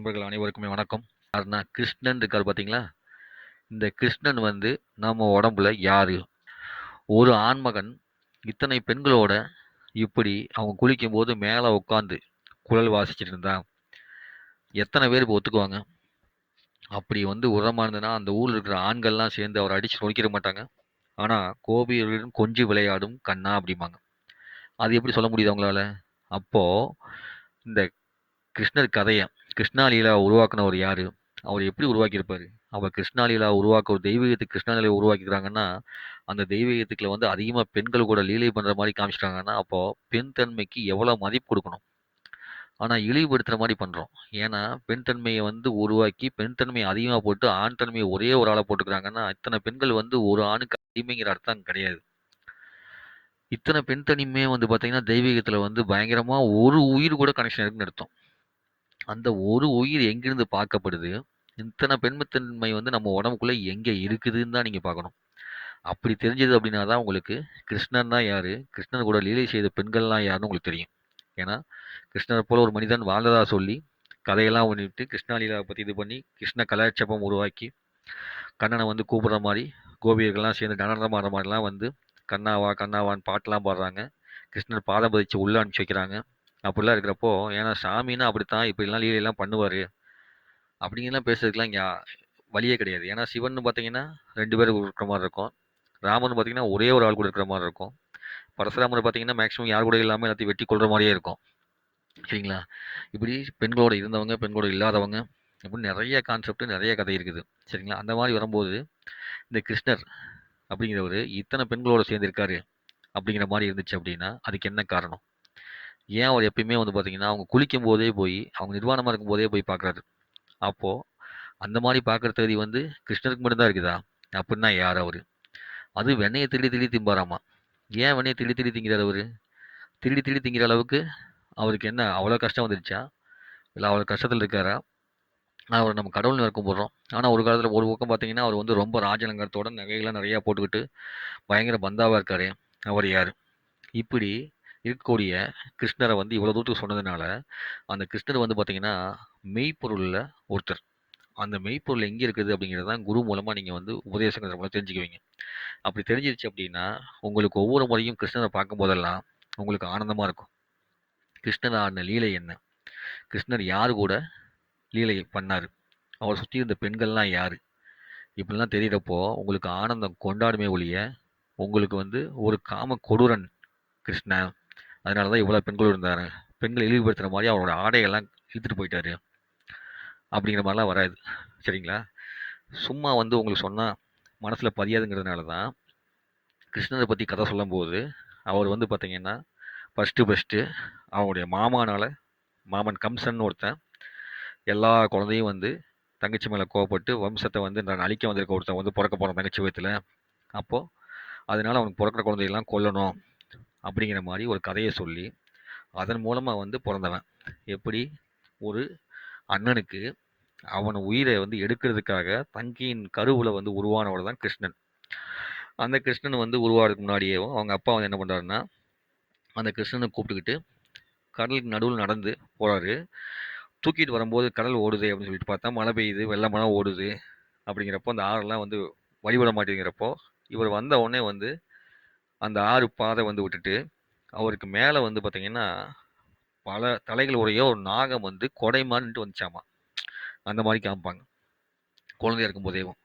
நண்பர்கள் அனைவருக்குமே வணக்கம். யாருன்னா கிருஷ்ணன் இருக்கார் பார்த்தீங்களா இந்த கிருஷ்ணன் வந்து நம்ம உடம்புல யாரு? ஒரு ஆண்மகன் இத்தனை பெண்களோட இப்படி அவங்க குளிக்கும்போது மேலே உட்காந்து குழல் வாசிச்சுட்டு இருந்தா எத்தனை பேர் இப்போ ஒத்துக்குவாங்க? அப்படி வந்து உரமாக இருந்ததுன்னா அந்த ஊரில் இருக்கிற ஆண்கள்லாம் சேர்ந்து அவரை அடித்து நொடிக்கிற மாட்டாங்க. ஆனால் கோபியருடன் கொஞ்சி விளையாடும் கண்ணா அப்படிம்பாங்க. அது எப்படி சொல்ல முடியுது அவங்களால? அப்போது இந்த கிருஷ்ணர் கதையை கிருஷ்ணாலீலா உருவாக்குனவர் யார்? அவர் எப்படி உருவாக்கியிருப்பார்? அவர் கிருஷ்ணாலீலா உருவாக்க ஒரு தெய்வீகத்துக்கு கிருஷ்ணாலீலை உருவாக்கிக்கிறாங்கன்னா அந்த தெய்வீகத்துக்குள்ள வந்து அதிகமாக பெண்கள் கூட லீலை பண்ணுற மாதிரி காமிச்சிட்டாங்கன்னா அப்போ பெண் தன்மைக்கு எவ்வளோ மதிப்பு கொடுக்கணும்? ஆனால் இழிவுபடுத்துகிற மாதிரி பண்ணுறோம் ஏன்னா பெண் தன்மையை வந்து உருவாக்கி பெண் தன்மையை அதிகமாக போட்டு ஆண் தன்மையை ஒரே ஒரு ஆளை போட்டுக்கிறாங்கன்னா இத்தனை பெண்கள் வந்து ஒரு ஆணுக்கு அடிமைங்கிற அர்த்தம் கிடையாது. இத்தனை பெண் தனிமையே வந்து பார்த்தீங்கன்னா தெய்வீகத்தில் வந்து பயங்கரமாக ஒரு உயிர் கூட கனெக்ஷன் இருக்குன்னு அர்த்தம். அந்த ஒரு உயிர் எங்கிருந்து பார்க்கப்படுது? இத்தனை பெண்மைத்தன்மை வந்து நம்ம உடம்புக்குள்ளே எங்கே இருக்குதுன்னு தான் நீங்கள் பார்க்கணும். அப்படி தெரிஞ்சது அப்படின்னா தான் உங்களுக்கு கிருஷ்ணன் தான் யார்? கிருஷ்ணன் கூட லீலை செய்த பெண்கள்லாம் யாருன்னு உங்களுக்கு தெரியும். ஏன்னா கிருஷ்ணர் போல ஒரு மனிதன் வாழ்ந்ததா சொல்லி கதையெல்லாம் பண்ணிட்டு கிருஷ்ணாலீலாவை பற்றி இது பண்ணி கிருஷ்ண கலாட்சேபம் உருவாக்கி கண்ணனை வந்து கூப்பிட்ற மாதிரி கோபியர்கள்லாம் சேர்ந்து நடனம் ஆடுற மாதிரிலாம் வந்து கண்ணாவா கண்ணாவான்னு பாட்டெலாம் பாடுறாங்க. கிருஷ்ணர் பாதம் பதிச்சு உள்ளே அனுப்பிச்சி வைக்கிறாங்க. அப்படிலாம் இருக்கிறப்போ ஏன்னா சாமின்னா அப்படித்தான் இப்படிலாம் லீலையெல்லாம் பண்ணுவார். அப்படிங்கலாம் பேசுறதுக்குலாம் இங்கே வழியே கிடையாது. ஏன்னா சிவன் பார்த்தீங்கன்னா ரெண்டு பேர் இருக்கிற மாதிரி இருக்கும். ராமன் பார்த்தீங்கன்னா ஒரே ஒரு ஆள் கூட இருக்கிற மாதிரி இருக்கும். பரசுராமர் பார்த்தீங்கன்னா மேக்ஸிமம் யார் கூட இல்லாமல் எல்லாத்தையும் வெட்டி கொள்கிற மாதிரியே இருக்கும். சரிங்களா? இப்படி பெண்களோட இருந்தவங்க பெண்களோட இல்லாதவங்க இப்படி நிறைய கான்செப்ட் நிறைய கதை இருக்குது. சரிங்களா? அந்த மாதிரி வரும்போது இந்த கிருஷ்ணர் அப்படிங்கிறவர் இத்தனை பெண்களோட சேர்ந்திருக்காரு அப்படிங்கிற மாதிரி இருந்துச்சு அப்படின்னா அதுக்கு என்ன காரணம்? ஏன் அவர் எப்பயுமே வந்து பார்த்தீங்கன்னா அவங்க குளிக்கும் போதே போய் அவங்க நிர்வாணமாக இருக்கும் போதே போய் பார்க்குறாரு அப்போது அந்த மாதிரி பார்க்குற தகுதி வந்து கிருஷ்ணருக்கு மட்டும்தான் இருக்குதா? அப்படின்னா யார் அவர்? அது வெண்ணையை திருடி திருடி திம்பாராமா? ஏன் வெண்ணையை திருடி திருடி திங்கிறார் அவர்? திருடி திருடி திங்கிற அளவுக்கு அவருக்கு என்ன அவ்வளோ கஷ்டம் வந்துருச்சா? இல்லை அவ்வளோ கஷ்டத்தில் இருக்காரா? அவர் நம்ம கடவுள் நெருக்கம் போடுறோம் ஆனால் ஒரு காலத்தில் ஒரு பக்கம் பார்த்தீங்கன்னா அவர் வந்து ரொம்ப ராஜலங்கரத்தோட நகைகள்லாம் நிறையா போட்டுக்கிட்டு பயங்கர பந்தாவாக இருக்கார். அவர் யார்? இப்படி இருக்கக்கூடிய கிருஷ்ணரை வந்து இவ்வளோ தூரத்துக்கு சொன்னதுனால அந்த கிருஷ்ணர் வந்து பார்த்தீங்கன்னா மெய்ப்பொருளில் ஒருத்தர். அந்த மெய்ப்பொருள் எங்கே இருக்குது அப்படிங்கிறது தான் குரு மூலமாக நீங்கள் வந்து உபதேசங்கிற மூலம் தெரிஞ்சுக்குவீங்க. அப்படி தெரிஞ்சிருச்சு அப்படின்னா உங்களுக்கு ஒவ்வொரு முறையும் கிருஷ்ணரை பார்க்கும்போதெல்லாம் உங்களுக்கு ஆனந்தமாக இருக்கும். கிருஷ்ணர் ஆடின லீலை என்ன? கிருஷ்ணர் யார் கூட லீலை பண்ணார்? அவர் சுற்றி இருந்த பெண்கள்லாம் யார்? இப்படிலாம் தெரிகிறப்போ உங்களுக்கு ஆனந்தம் கொண்டாடுமே ஒழிய உங்களுக்கு வந்து ஒரு காம கொடூரன் கிருஷ்ணன் அதனால தான் இவ்வளோ பெண்கள் இருந்தார் பெண்களை இழிவுபடுத்துகிற மாதிரி அவரோட ஆடையெல்லாம் இழுத்துட்டு போயிட்டாரு. அப்படிங்கிற மாதிரிலாம் வராது. சரிங்களா? சும்மா வந்து உங்களுக்கு சொன்னால் மனசில் பதியாதுங்கிறதுனால தான் கிருஷ்ணரை பற்றி கதை சொல்லும்போது அவர் வந்து பார்த்திங்கன்னா ஃபஸ்ட்டு ஃபஸ்ட்டு அவருடைய மாமானால் மாமன் கம்சன் ஒருத்தன் எல்லா குழந்தையும் வந்து தங்கச்சி மேலே கோவப்பட்டு வம்சத்தை வந்து நான் அழிக்க வந்திருக்க ஒருத்தன் வந்து பிறக்க போகிறான் தங்கச்சி வயத்தில். அப்போது அதனால் அவனுக்கு பிறக்கிற குழந்தையெல்லாம் கொல்லணும். அப்படிங்கிற மாதிரி ஒரு கதையை சொல்லி அதன் மூலமாக வந்து பிறந்தவன். எப்படி? ஒரு அண்ணனுக்கு அவன் உயிரை வந்து எடுக்கிறதுக்காக தங்கியின் கருவில் வந்து உருவானவர் தான் கிருஷ்ணன். அந்த கிருஷ்ணன் வந்து உருவாகிறதுக்கு முன்னாடியே அவங்க அப்பா வந்து என்ன பண்ணுறாருன்னா அந்த கிருஷ்ணனை கூப்பிட்டுக்கிட்டு கடலுக்கு நடுவில் நடந்து போகிறாரு தூக்கிட்டு வரும்போது கடல் ஓடுது அப்படின்னு சொல்லிட்டு பார்த்தா மழை பெய்யுது வெள்ளமெல்லாம் ஓடுது அப்படிங்கிறப்போ அந்த ஆறெல்லாம் வந்து வழிபட மாட்டேங்கிறப்போ இவர் வந்த உடனே வந்து அந்த ஆறு பாதை வந்து விட்டுட்டு அவருக்கு மேலே வந்து பார்த்தீங்கன்னா பல தலைகள் உடைய ஒரு நாகம் வந்து கொடை வந்துச்சாமா. அந்த மாதிரி காமிப்பாங்க. குழந்தையா இருக்கும் போதேவும்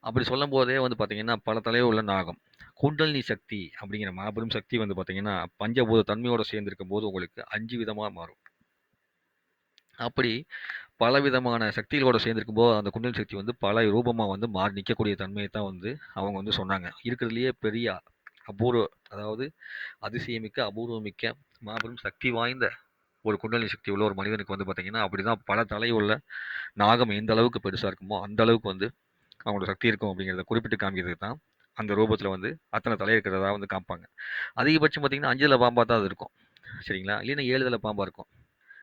அப்படி சொல்லும் போதே வந்து பார்த்தீங்கன்னா பல தலைவர் உள்ள நாகம். குண்டலினி சக்தி அப்படிங்கிற மாபெரும் சக்தி வந்து பார்த்தீங்கன்னா பஞ்சபூத தன்மையோடு சேர்ந்திருக்கும் போது உங்களுக்கு அஞ்சு விதமாக மாறும். அப்படி பல விதமான சக்திகளோட சேர்ந்திருக்கும் போது அந்த குண்டல் சக்தி வந்து பல ரூபமாக வந்து மாறி நிற்கக்கூடிய தன்மையை தான் வந்து அவங்க வந்து சொன்னாங்க. இருக்கிறதுலையே பெரிய அபூர்வ அதாவது அதிசயமிக்க அபூர்வமிக்க மாபெரும் சக்தி வாய்ந்த ஒரு குண்டலினி சக்தி உள்ள ஒரு மனிதனுக்கு வந்து பார்த்தீங்கன்னா அப்படி தான் பல தலை உள்ள நாகம் எந்த அளவுக்கு பெருசாக இருக்குமோ அந்த அளவுக்கு வந்து அவங்களோட சக்தி இருக்கும் அப்படிங்கிறத குறிப்பிட்டு காமிக்கிறதுக்கு தான் அந்த ரூபத்தில் வந்து அத்தனை தலை இருக்கிறதா வந்து காமிப்பாங்க. அதிகபட்சம் பார்த்திங்கன்னா அஞ்சு தலை பாம்பாக தான் அது இருக்கும். சரிங்களா? இல்லைன்னா ஏழு தலை பாம்பாக இருக்கும்.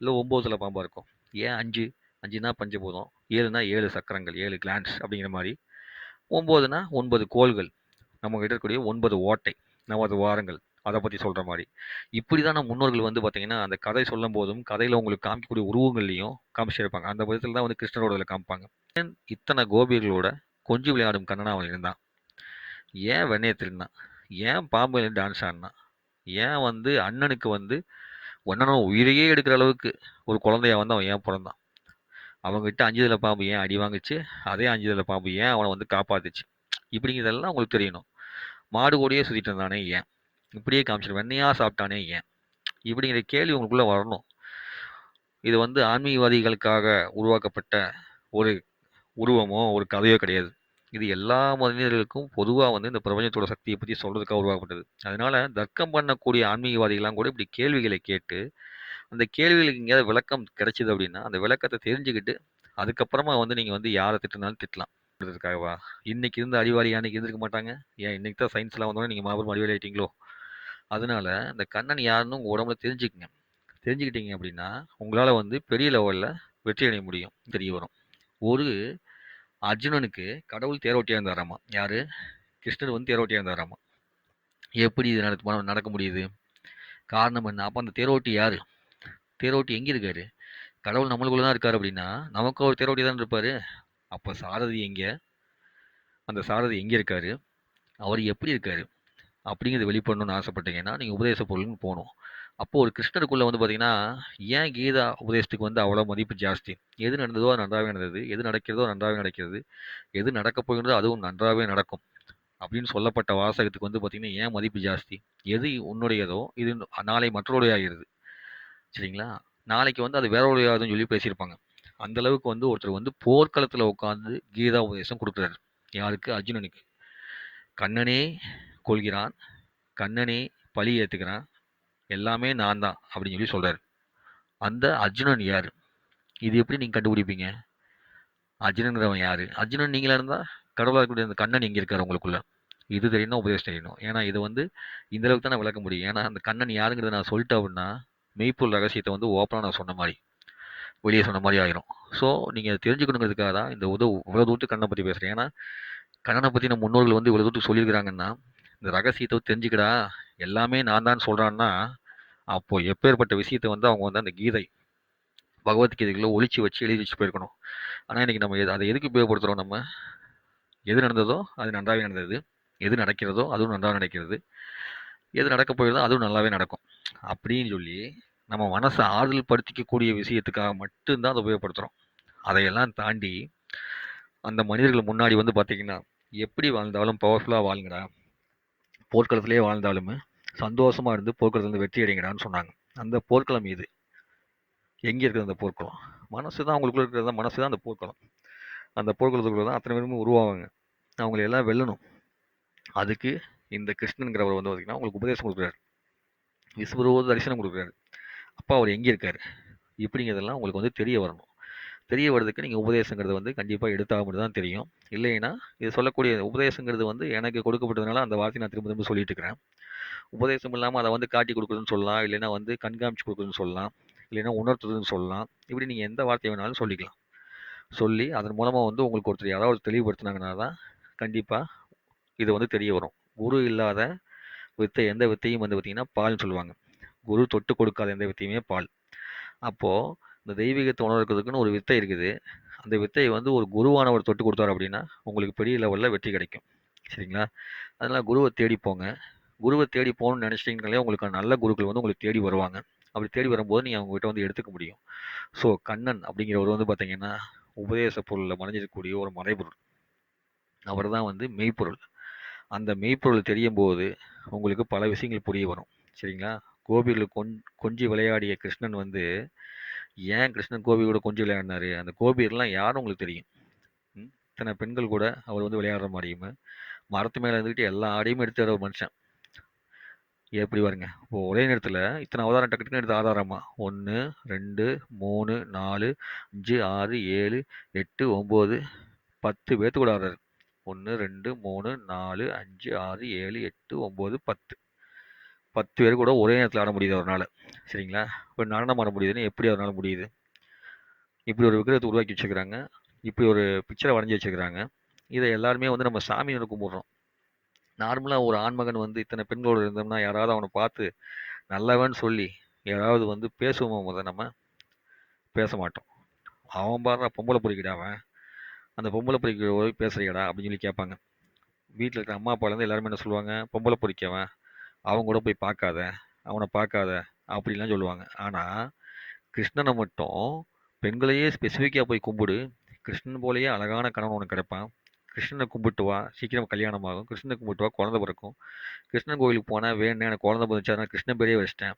இல்லை ஒம்பது தலை பாம்பாக இருக்கும். ஏன் அஞ்சு? அஞ்சுனா பஞ்சபூதம். ஏழுனா ஏழு சக்கரங்கள் ஏழு கிளான்ஸ் அப்படிங்கிற மாதிரி. ஒம்போதுனா ஒன்பது கோள்கள். நம்ம கிட்ட இருக்கக்கூடிய ஒன்பது ஓட்டை நமது வாரங்கள் அதை பற்றி சொல்கிற மாதிரி. இப்படி தான் நம்ம முன்னோர்கள் வந்து பார்த்தீங்கன்னா அந்த கதை சொல்லும் போதும் கதையில் உங்களுக்கு காமிக்கக்கூடிய உருவங்கள்லையும் காமிச்சிருப்பாங்க அந்த விதத்தில் தான் வந்து கிருஷ்ணரோட இதில் காமிப்பாங்க. ஏன்? இத்தனை கோபிகளோட கொஞ்சி விளையாடும் கண்ணனா அவன் இருந்தான். ஏன் வெண்ணையை திருடினான் ஏன் பாம்பு டான்ஸ் ஆடினா? ஏன் வந்து அண்ணனுக்கு வந்து ஒன்னனும் உயிரையே எடுக்கிற அளவுக்கு ஒரு குழந்தையா வந்து அவன் ஏன் பிறந்தான்? அவங்ககிட்ட அஞ்சுதலை பாம்பு ஏன் அடி வாங்குச்சு? அதே அஞ்சுதலை பாம்பு ஏன் அவனை வந்து காப்பாத்துச்சு? இப்படிங்கிறதெல்லாம் உங்களுக்கு தெரியணும். மாடு கூடயே சுற்றிட்டு இருந்தானே ஏன் இப்படியே காமிச்சிட்டு வெண்ணையாக சாப்பிட்டானே ஏன் இப்படிங்கிற கேள்வி உங்களுக்குள்ளே வரணும். இது வந்து ஆன்மீகவாதிகளுக்காக உருவாக்கப்பட்ட ஒரு உருவமோ ஒரு கதையோ கிடையாது. இது எல்லா மனிதர்களுக்கும் பொதுவாக வந்து இந்த பிரபஞ்சத்தோட சக்தியை பற்றி சொல்கிறதுக்காக உருவாக்கப்பட்டது. அதனால் தர்க்கம் பண்ணக்கூடிய ஆன்மீகவாதிகள்லாம் கூட இப்படி கேள்விகளை கேட்டு அந்த கேள்விகளுக்கு எங்கேயாவது விளக்கம் கிடைச்சிது அப்படின்னா அந்த விளக்கத்தை தெரிஞ்சுக்கிட்டு அதுக்கப்புறமா வந்து நீங்கள் வந்து யாரை திட்டினாலும் திட்டலாம். அதுக்காகவா இன்னைக்கு இருந்த அறிவாளி அன்னைக்கு இருந்திருக்க மாட்டாங்க? ஏன் இன்னைக்கு தான் சயின்ஸ்லாம் வந்தோடனே நீங்கள் மாபெரும் அறிவாளி ஆகிட்டீங்களோ அதனால இந்த கண்ணன் யாருன்னு உங்கள் உடம்புல தெரிஞ்சுக்கங்க. தெரிஞ்சுக்கிட்டீங்க அப்படின்னா உங்களால் வந்து பெரிய லெவலில் வெற்றி அடைய முடியும். தெரிய வரும். ஒரு அர்ஜுனனுக்கு கடவுள் தேரோட்டியாக இருந்தாராமா? யார்? கிருஷ்ணர் வந்து தேரோட்டியாக இருந்தாராமா? எப்படி இது நடத்து நடக்க முடியுது? காரணம் என்ன? அப்போ அந்த தேரோட்டி யார்? தேரோட்டி எங்கே இருக்காரு? கடவுள் நம்மளுக்குள்ளே தான் இருக்கார் அப்படின்னா நமக்கு ஒரு தேரோட்டி தான் இருப்பார்? அப்போ சாரதி எங்கே? அந்த சாரதி எங்கே இருக்காரு? அவர் எப்படி இருக்காரு? அப்படிங்கிறது வெளிப்படணும்னு ஆசைப்பட்டீங்கன்னா நீங்கள் உபதேச பொருள்னு போகணும். அப்போது ஒரு கிருஷ்ணருக்குள்ளே வந்து பார்த்தீங்கன்னா ஏன் கீதா உபதேசத்துக்கு வந்து அவ்வளோ மதிப்பு ஜாஸ்தி? எது நடந்ததோ அது நன்றாகவே நடந்தது. எது நடக்கிறதோ நன்றாகவே நடக்கிறது. எது நடக்கப் போகிறதோ அதுவும் நன்றாகவே நடக்கும். அப்படின்னு சொல்லப்பட்ட வாசகத்துக்கு வந்து பார்த்திங்கன்னா ஏன் மதிப்பு ஜாஸ்தி? எது உன்னுடையதோ இது நாளை மற்றவருடைய ஆகிறது சரிங்களா? நாளைக்கு வந்து அது வேறொருடையாதுன்னு சொல்லி பேசியிருப்பாங்க. அந்த அளவுக்கு வந்து ஒருத்தர் வந்து போர்க்களத்தில் உட்காந்து கீதா உபதேசம் கொடுக்குறாரு. யாருக்கு? அர்ஜுனனுக்கு. கண்ணனே கொள்கிறான். கண்ணனே பழி ஏற்றுக்கிறான் எல்லாமே நான் தான் அப்படின்னு சொல்லி சொல்கிறார் அந்த அர்ஜுனன் யார்? இது எப்படி நீங்கள் கண்டுபிடிப்பீங்க? அர்ஜுனங்கிறவன் யார்? அர்ஜுனன் நீங்களாக இருந்தால் கடவுளாக இருக்கக்கூடிய அந்த கண்ணன் எங்கே இருக்கார் உங்களுக்குள்ள? இது தெரியணும் உபதேசம் தெரியணும் ஏன்னா இது வந்து இந்த அளவுக்கு தான் நான் விளக்க முடியும். ஏன்னா அந்த கண்ணன் யாருங்கிறத நான் சொல்லிட்டேன் அப்படின்னா மெய்ப்பொருள் ரகசியத்தை வந்து ஓப்பனாக நான் சொன்ன மாதிரி. வெளியே சொன்ன மாதிரி ஆயிரும். ஸோ நீங்கள் தெரிஞ்சுக்கணுங்கிறதுக்காக தான் இந்த உதவு இவ்வளோ தூரத்துக்கு கண்ணை பற்றி பேசுகிறேன் ஏன்னா கண்ணனை பற்றி நம்ம முன்னோர்கள் வந்து இவ்வளோ தூரத்துக்கு சொல்லியிருக்கிறாங்கன்னா இந்த ரகசியத்தை தெரிஞ்சுக்கடா. எல்லாமே நான் தான் சொல்கிறான்னா அப்போது எப்பேற்பட்ட விஷயத்தை வந்து அவங்க வந்து அந்த கீதை பகவத்கீதைகளை ஒழிச்சு வச்சு எழுதி வச்சு போயிருக்கணும். ஆனால் இன்றைக்கி நம்ம அதை எதுக்கு உபயோகப்படுத்துகிறோம் நம்ம? எது நடந்ததோ அது நன்றாகவே நடந்தது. எது நடக்கிறதோ அதுவும் நன்றாக நடக்கிறது. எது நடக்க போயிருந்தோ அதுவும் நல்லாவே நடக்கும். அப்படின்னு சொல்லி நம்ம மனசை ஆறுதல் படுத்திக்கக்கூடிய விஷயத்துக்காக மட்டும்தான் அதை உபயோகப்படுத்துகிறோம் அதையெல்லாம் தாண்டி அந்த மனிதர்கள் முன்னாடி வந்து பார்த்திங்கன்னா எப்படி வாழ்ந்தாலும் பவர்ஃபுல்லாக வாழுங்கடா போர்க்களத்திலே வாழ்ந்தாலுமே சந்தோஷமாக இருந்து போர்க்களத்துலேருந்து வெற்றி அடைங்கடான்னு சொன்னாங்க. அந்த போர்க்களம் இது எங்கே இருக்குது அந்த போர்க்களம்? மனசு தான் அவங்களுக்குள்ள இருக்கிறது மனசு தான் அந்த போர்க்களம். அந்த போர்க்களத்துக்குள்ள தான் அத்தனை பேருமே உருவாவாங்க. அவங்களை எல்லாம் வெல்லணும். அதுக்கு இந்த கிருஷ்ணன்கிறவர் வந்து பார்த்திங்கன்னா உங்களுக்கு உபதேசம் கொடுக்குறாரு. விஸ்வரூப தரிசனம் கொடுக்குறாரு. அப்பா அவர் எங்கே இருக்கார்? இப்படிங்கிறதெல்லாம் உங்களுக்கு வந்து தெரிய வரணும். தெரிய வர்றதுக்கு நீங்கள் உபதேசங்கிறது வந்து கண்டிப்பாக எடுத்தாக மட்டும் தான் தெரியும். இல்லைன்னா இது சொல்லக்கூடிய உபதேசங்கிறது வந்து எனக்கு கொடுக்கப்பட்டதுனால அந்த வார்த்தையை நான் திரும்ப திரும்ப சொல்லிட்டு இருக்கிறேன். உபதேசம் இல்லாமல் அதை வந்து காட்டி கொடுக்குறதுன்னு சொல்லலாம். இல்லைன்னா வந்து கண்காமிச்சு கொடுக்குறதுன்னு சொல்லலாம். இல்லைன்னா உணர்த்துறதுன்னு சொல்லலாம். இப்படி நீங்கள் எந்த வார்த்தையை வேணாலும் சொல்லிக்கலாம். சொல்லி அதன் மூலமாக வந்து உங்களுக்கு ஒருத்தர் யாராவது தெளிவுபடுத்தினாங்கன்னா தான் கண்டிப்பாக இது வந்து தெரிய வரும். குரு இல்லாத வித்தை எந்த வித்தையும் வந்து பார்த்திங்கன்னா பால்னு சொல்லுவாங்க. குரு தொட்டு கொடுக்காத எந்த வித்தையுமே பால். அப்போது இந்த தெய்வீகத்தை உணர்க்கிறதுக்குன்னு ஒரு வித்தை இருக்குது. அந்த வித்தையை வந்து ஒரு குருவானவர் தொட்டு கொடுத்தாரு அப்படின்னா உங்களுக்கு பெரிய லெவலில் வெற்றி கிடைக்கும். சரிங்களா? அதனால் குருவை தேடி போங்க. குருவை தேடி போகணும்னு நினச்சிட்டிங்கனாலே உங்களுக்கு நல்ல குருக்கள் வந்து உங்களுக்கு தேடி வருவாங்க. அப்படி தேடி வரும்போது நீங்கள் அவங்ககிட்ட வந்து எடுத்துக்க முடியும். ஸோ கண்ணன் அப்படிங்கிறவர் வந்து பார்த்தீங்கன்னா உபதேச பொருளில் மறைஞ்சிருக்கக்கூடிய ஒரு மறைபொருள். அவர் தான் வந்து மெய்ப்பொருள். அந்த மெய்ப்பொருள் தெரியும் போது உங்களுக்கு பல விஷயங்கள் புரிய வரும். சரிங்களா? கோபியில் கொஞ் கொஞ்சி விளையாடிய கிருஷ்ணன் வந்து ஏன் கிருஷ்ணன் கோபியோட கொஞ்சி விளையாடினாரு? அந்த கோபியர்லாம் யாரும் உங்களுக்கு தெரியும்? இத்தனை பெண்கள் கூட அவர் வந்து விளையாடுற மாதிரியும் மரத்து மேலே இருந்துக்கிட்டு எல்லா ஆடையும் எடுத்து ஒரு மனுஷன். எப்படி பாருங்க? இப்போ ஒரே நேரத்தில் இத்தனை அவதாரம் டக்கு டக்குன்னு எடுத்து ஆதாரமா? ஒன்று ரெண்டு மூணு நாலு அஞ்சு ஆறு ஏழு எட்டு ஒம்பது பத்து பேர்த்து கூட ஆடுறாரு ஒன்று ரெண்டு மூணு நாலு அஞ்சு ஆறு ஏழு எட்டு ஒம்பது பத்து. பத்து பேர் கூட ஒரே நேரத்தில் ஆட முடியுது அவரால் சரிங்களா? இப்போ நடனம் ஆட முடியுதுன்னு எப்படி அவரால் முடியுது? இப்படி ஒரு விக்கிரகத்தை உருவாக்கி வச்சுக்கிறாங்க இப்படி ஒரு பிக்சரை வரைஞ்சி வச்சுக்கிறாங்க இதை எல்லாருமே வந்து நம்ம சாமி கும்பிட்றோம். நார்மலாக ஒரு ஆண்மகன் வந்து இத்தனை பெண்களோடு இருந்தோம்னா யாராவது அவனை பார்த்து நல்லவன் சொல்லி யாராவது வந்து பேசுவோமா முத நம்ம? பேச மாட்டோம். அவன் பாடுற பொம்பளை பொறிக்கிடா அவன் அந்த பொம்பளை பொறிக்க போய் பேசுறியடா அப்படின்னு சொல்லி கேட்பாங்க. வீட்டில் இருக்கிற அம்மா அப்பாலேருந்து எல்லாருமே என்ன சொல்லுவாங்க? பொம்பளை பொறிக்கவன் அவங்க கூட போய் பார்க்காத அவனை பார்க்காத அப்படின்லாம் சொல்லுவாங்க. ஆனால் கிருஷ்ணனை மட்டும் பெண்களையே ஸ்பெசிஃபிக்காக போய் கும்பிடு. கிருஷ்ணன் போலேயே அழகான கணவன் உனக்கு கிடைப்பான். கிருஷ்ணனை கும்பிட்டு வா. சீக்கிரம் கல்யாணம் ஆகும். கிருஷ்ணனை கும்பிட்டு வா. குழந்தை பிறக்கும். கிருஷ்ணன் கோயிலுக்கு போனால் வேணும் எனக்கு குழந்தை பிறந்துச்சா கிருஷ்ணன் பேரே வச்சிட்டேன்.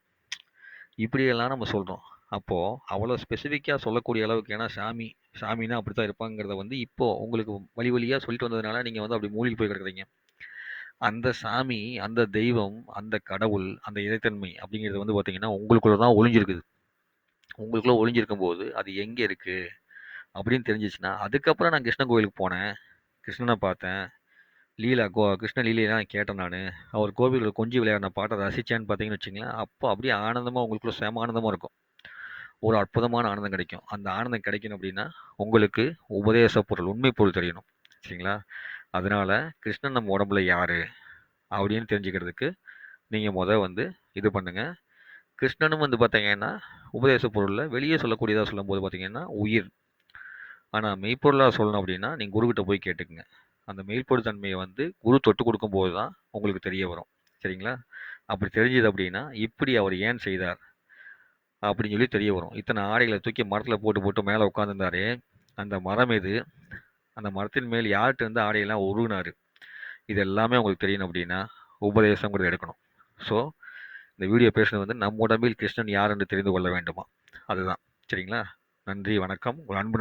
இப்படியெல்லாம் நம்ம சொல்கிறோம் அப்போது அவ்வளோ ஸ்பெசிஃபிக்காக சொல்லக்கூடிய அளவுக்கு ஏன்னா சாமி சாமின்னா அப்படி தான் இருப்பாங்கிறத வந்து இப்போது உங்களுக்கு வழி வழியாக சொல்லிட்டு வந்ததுனால நீங்கள் வந்து அப்படி மூழ்கி போய் கிடக்குறீங்க. அந்த சாமி அந்த தெய்வம் அந்த கடவுள் அந்த இறைத்தன்மை அப்படிங்கிறது வந்து பார்த்திங்கன்னா உங்களுக்குள்ளே தான் ஒளிஞ்சிருக்குது. உங்களுக்குள்ளே ஒளிஞ்சிருக்கும் போது அது எங்கே இருக்குது அப்படின்னு தெரிஞ்சிச்சுன்னா அதுக்கப்புறம் நான் கிருஷ்ணன் கோயிலுக்கு போனேன். கிருஷ்ணனை பார்த்தேன். லீலா கோ கிருஷ்ண லீலையெல்லாம் கேட்டேன் நான். அவர் கோவிலில் கொஞ்சி விளையாடின பாட்டை ரசித்தேன்னு பார்த்தீங்கன்னு வச்சுங்களேன் அப்போ அப்படியே ஆனந்தமாக உங்களுக்குள்ள சேம ஆனந்தமாக இருக்கும். ஒரு அற்புதமான ஆனந்தம் கிடைக்கும். அந்த ஆனந்தம் கிடைக்கணும் அப்படின்னா உங்களுக்கு உபதேச பொருள் உண்மை பொருள் தெரியணும். சரிங்களா? அதனால கிருஷ்ணன் நம்ம உடம்புல யார்? அப்படின்னு தெரிஞ்சுக்கிறதுக்கு நீங்கள் முதல் வந்து இது பண்ணுங்கள் கிருஷ்ணனும் வந்து பார்த்தீங்கன்னா உபதேச பொருளில் வெளியே சொல்லக்கூடியதாக சொல்லும்போது பார்த்தீங்கன்னா உயிர். ஆனால் மெய்ப்பொருளாக சொல்லணும் அப்படின்னா நீங்கள் குருக்கிட்ட போய் கேட்டுக்குங்க. அந்த மெய்ப்பொருள் தன்மையை வந்து குரு தொட்டு கொடுக்கும்போது தான் உங்களுக்கு தெரிய வரும். சரிங்களா? அப்படி தெரிஞ்சது அப்படின்னா இப்படி அவர் ஏன் செய்தார்? அப்படின்னு சொல்லி தெரிய வரும். இத்தனை ஆடைகளை தூக்கி மரத்தில் போட்டு போட்டு மேலே உட்காந்துருந்தாரு அந்த மரம் எது? அந்த மரத்தின் மேல் யார்கிட்ட இருந்து ஆடையெல்லாம் உருவினார் இது எல்லாமே உங்களுக்கு தெரியணும் அப்படின்னா உபதேசங்கிறது எடுக்கணும். ஸோ இந்த வீடியோ பேசுனது வந்து நம் உடம்பில் கிருஷ்ணன் யார் என்று தெரிந்து கொள்ள வேண்டுமா? அதுதான். சரிங்களா? நன்றி வணக்கம். உங்கள் அன்பு